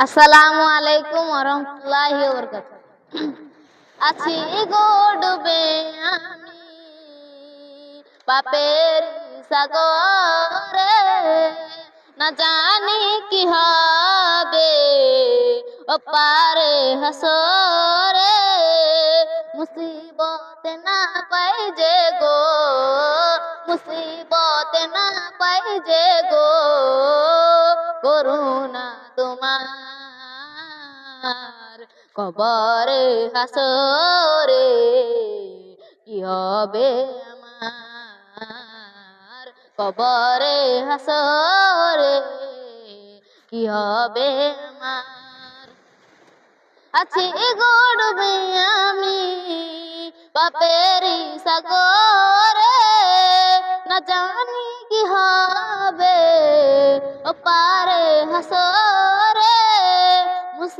আসসালামু আলাইকুম ওরহমতুল্লাহি ওবরকাতুহু আছি গো ডুবে আমি পাপের সাগরে না জানি কি হবে ও পারে হাসরে মুসিবতে না পাই যে গো মুসিবতে না পাই যে গো কবরে হাসরে, কি হবে আমার? কবরে হাসরে, কি হবে আমার? আছে গড়বে আমি বাপেরি সাগরে, না জানি কি হবে ও পারে হাসরে।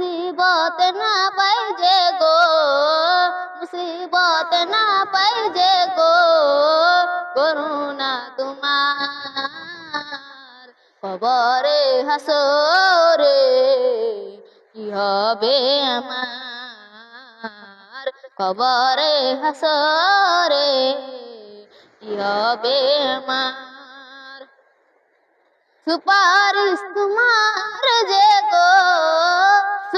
মুসিবত না পাই যে গো, মুসিবত না পাই যে গো, করুণা তোমার কবরে হাসরে, কি হবে আমার কবরে হাসরে, কি হবে আমার সুপারিশ তোমার যে গো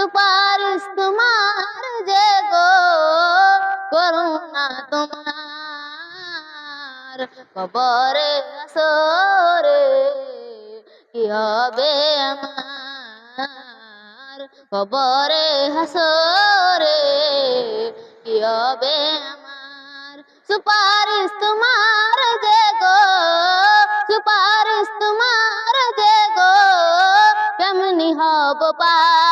সুপারিশ তোমার যে গো, করুণা তোমার। কবরে আসরে কি হবে আমার? কবরে হাসরে কি হবে আমার? সুপারিশ তোমার যে গো সুপারিশ তোমার যে গো, কেমনি হব পার?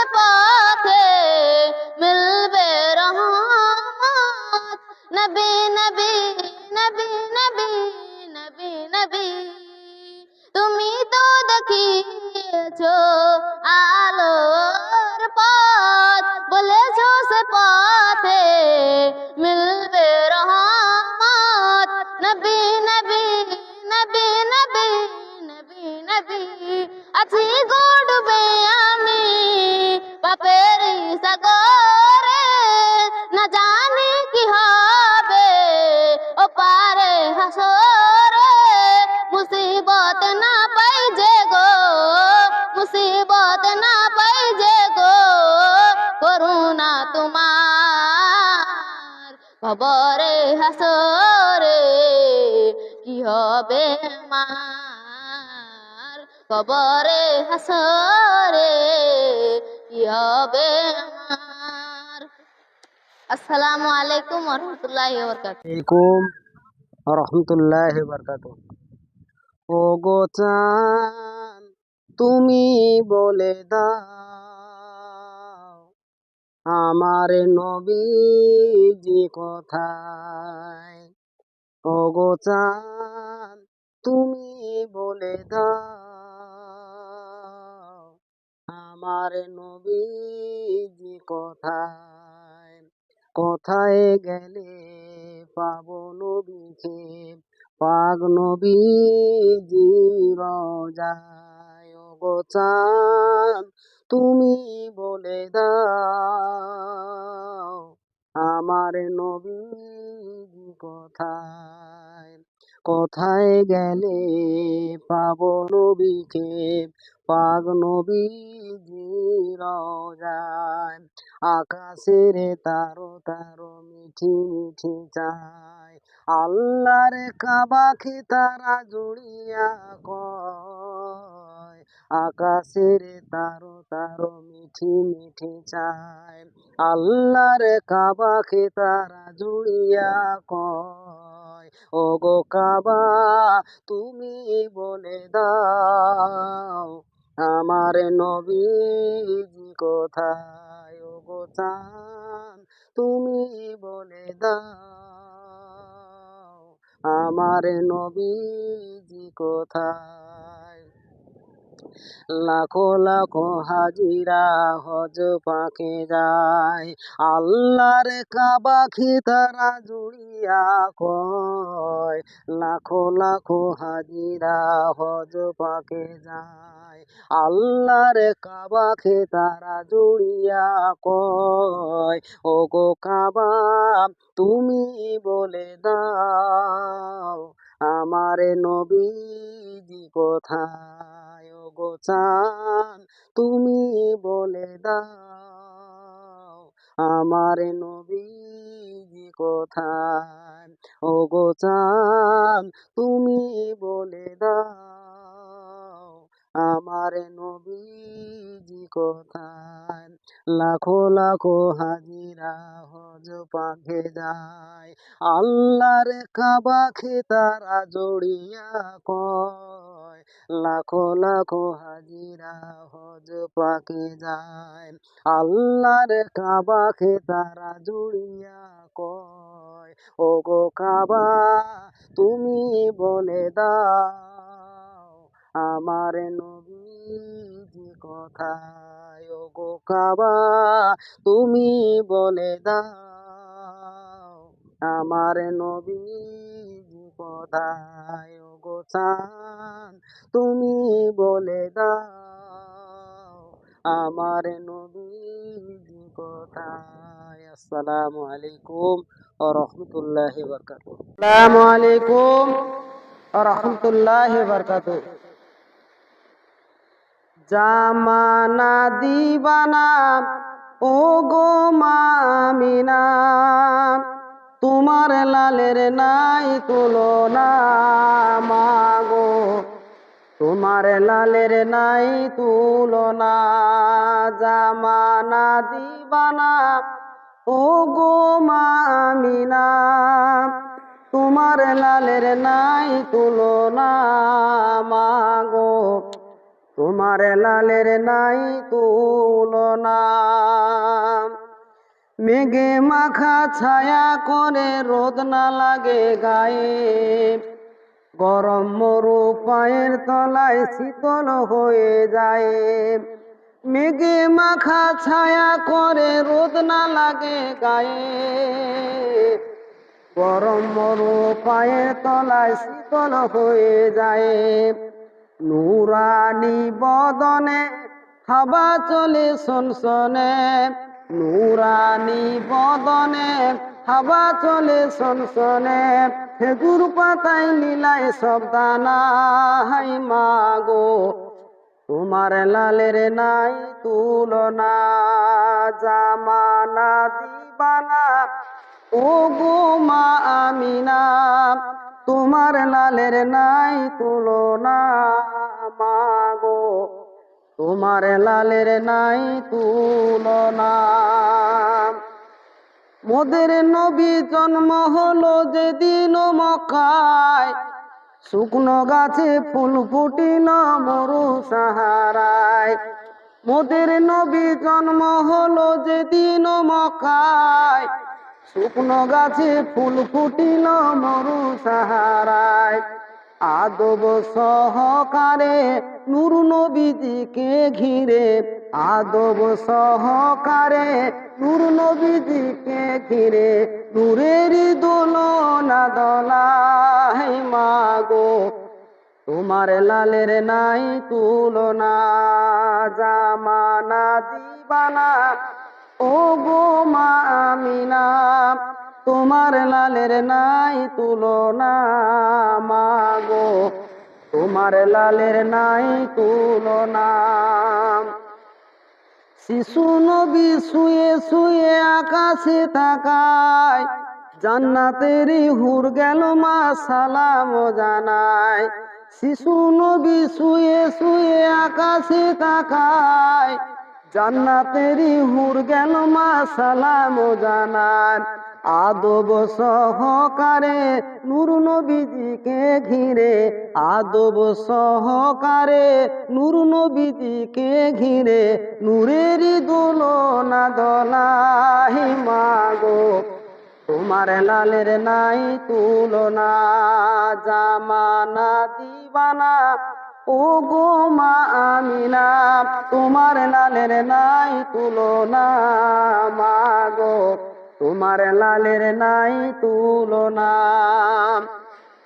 বলেছো সে পথে মিলবে রহমত নবী নবী নবী নবী নবী নবী তুমি তো দেখিয়েছো আলোর পথ বলেছো সে পথে মিলবে রহমত নবী নবী খবরে হাসরে, কি হবে আমার কবরে হাসরে, কি হবে আমার আসসালামু আলাইকুম রহমতুল্লাহি আলাইকুম রহমতুল্লাহ বরকাত ও গো চান, তুমি বলে দাও। আমার নবীজি কোথায়? ও চান তুমি বলে দাও, আমার নবীজি কোথায়? কোথায় গেলে পাবো নবীকে? পাগ নবীজি রোজায়। গো চান তুমি বলে দাও আমার নবী কোথায় কোথায় গেলে পাবো নবীকে? পাগ যায় আকাশের তারো তারো মিঠি মিঠি চায়। আল্লাহর কাবাকে তারা জুড়িয়া কয়। আকাশের তারো তারো মিঠি মিঠি চায়। আল্লাহর কাবাকে তারা জুড়িয়া কয়। ও গো কাবা, তুমি বলে দাও, আমার নবীজি কোথায়? ও গো চান, তুমি বলে দাও, আমার নবীজি কোথায়? লাখো লাখো হাজিরা হজ পাকে যায়। আল্লাহর কাবাখি তারা জুড়িয়া কয়, লাখো লাখো হাজিরা হজ পাকে যায়। আল্লাহর কাবাখে তারা জুড়িয়া কয় ও গো কাবা, তুমি বলে দাও আমার নবীজি কোথায়? ও গো চান, তুমি বলে দাও, আমার নবীজি কোথায়? ও গো চান, তুমি বলে দাও। আমার নবীজি কোথায়? লাখো লাখো হাজিরা হজ পাখে যায়। আল্লাহর কাবাখে তারা জড়িয়া কয়? লাখো লাখো হাজিরা হজ পাকে যায়। আল্লাহর কাবাখে তারা জুড়িয়া কয়? ও গো কাবা, তুমি বলে দাও। আমার নবীজি কোথায় গো কাবা, তুমি বলে দাও, আমার নবীজি কোথায় গো চান, তুমি বলে দাও, আমার নবীজি কোথায়, আসসালামু আলাইকুম ও রহমতুল্লাহি বরকাতুহ। আসসালামু আলাইকুম ও রহমতুল্লাহি বরকাতুহ। জামানা দিবানা ও গো মামিনা, তোমার লালের নাই তুলনা, মাগো, তোমার লালের নাই তুলনা, জামানা দিবানা ও গো মামিনা, তোমার লালের নাই তুলনা মাগো তোমার লালের নাই তুলনা। মেঘে মাখা ছায়া করে রোদ না লাগে গায়ে। গরম মরু পায়ের তলায় শীতল হয়ে যায়। মেঘে মাখা ছায়া করে রোদ না লাগে গায়ে। গরম মরু পায়ের তলায় শীতল হয়ে যায়। নুরানি বদনে, হাবা চলে সনসনে নুরানি বদনে, হাবা চলে সনসনে খেজুর পাতায় নীলায় সব দানা, হাই মাগো তোমার লালের নাই তুলনা, জামানা দিবানা। ও গো মা আমিনা, তোমার লালের নাই তুলনা। মাগো। তোমার লালের নাই তুলনা মোদের নবী জন্ম হলো যেদিন মক্কায়। শুকনো গাছে ফুল ফুটিল মরু সাহারায় মোদের নবী জন্ম হলো যেদিন মক্কায়। শুকনো গাছে ফুল ফুটিল মরু সাহারায় আদব সহকারে নূর নবীজিকে ঘিরে, আদব সহকারে নূর নবীজিকে ঘিরে, নূরের দোলনা দলাই মাগো, তোমার লালের নাই তুলনা, জামানা, দিবানা ও গো মা আমিনা তোমার লালের নাই তুলনা, মাগো। তোমার লালের নাই তুলনা। শিশু নবী শুয়ে শুয়ে আকাশে তাকায়, জান্নাতেরই হুর গেল মা সালাম জানায়। শিশু নবী শুয়ে শুয়ে আকাশে তাকায়, জান্নাতেরই হুর গেল মা সালাম জানায়। আদব সহকারে নূর নবীজিকে ঘিরে, আদব সহকারে নূর নবীজিকে ঘিরে নূরেরই দোলনা দলাই মাগো, তোমার লালের নাই তুলনা, জামানা দিবানা ও গো মা আমিনা, তোমার লালের নাই তুলনা মাগো। তোমার লালের নাই তুলনা।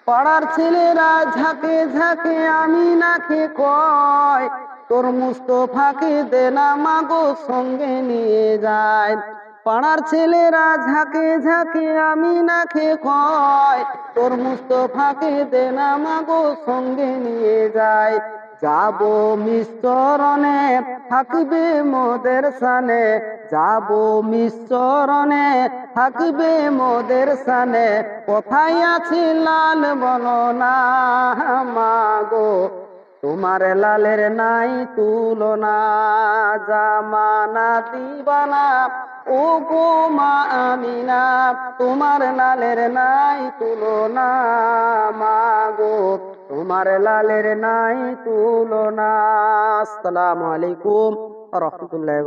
পাড়ার ছেলেরা ঝাঁকে ঝাঁকে আমি নাকে কয়, তোর মুস্তফাকে দে না মাগো সঙ্গে নিয়ে যায়। পাড়ার ছেলেরা ঝাঁকে ঝাঁকে আমি নাকে কয়, তোর মুস্তফাকে দে না মাগো সঙ্গে নিয়ে যায়। যাব মিশ্রণে, থাকবে মোদের সানে। যাব মিশ্রণে, থাকবে মোদের সানে। কোথায় আছি লাল বলো না মাগো? তোমার লালের নাই তুলনা, জামানা, দিবানা ও গো মা আমিনা। তোমার লালের নাই তুলনা মাগো। তোমার লালের নাই তুলনা। আসসালামু আলাইকুম রহমতুল্লাহ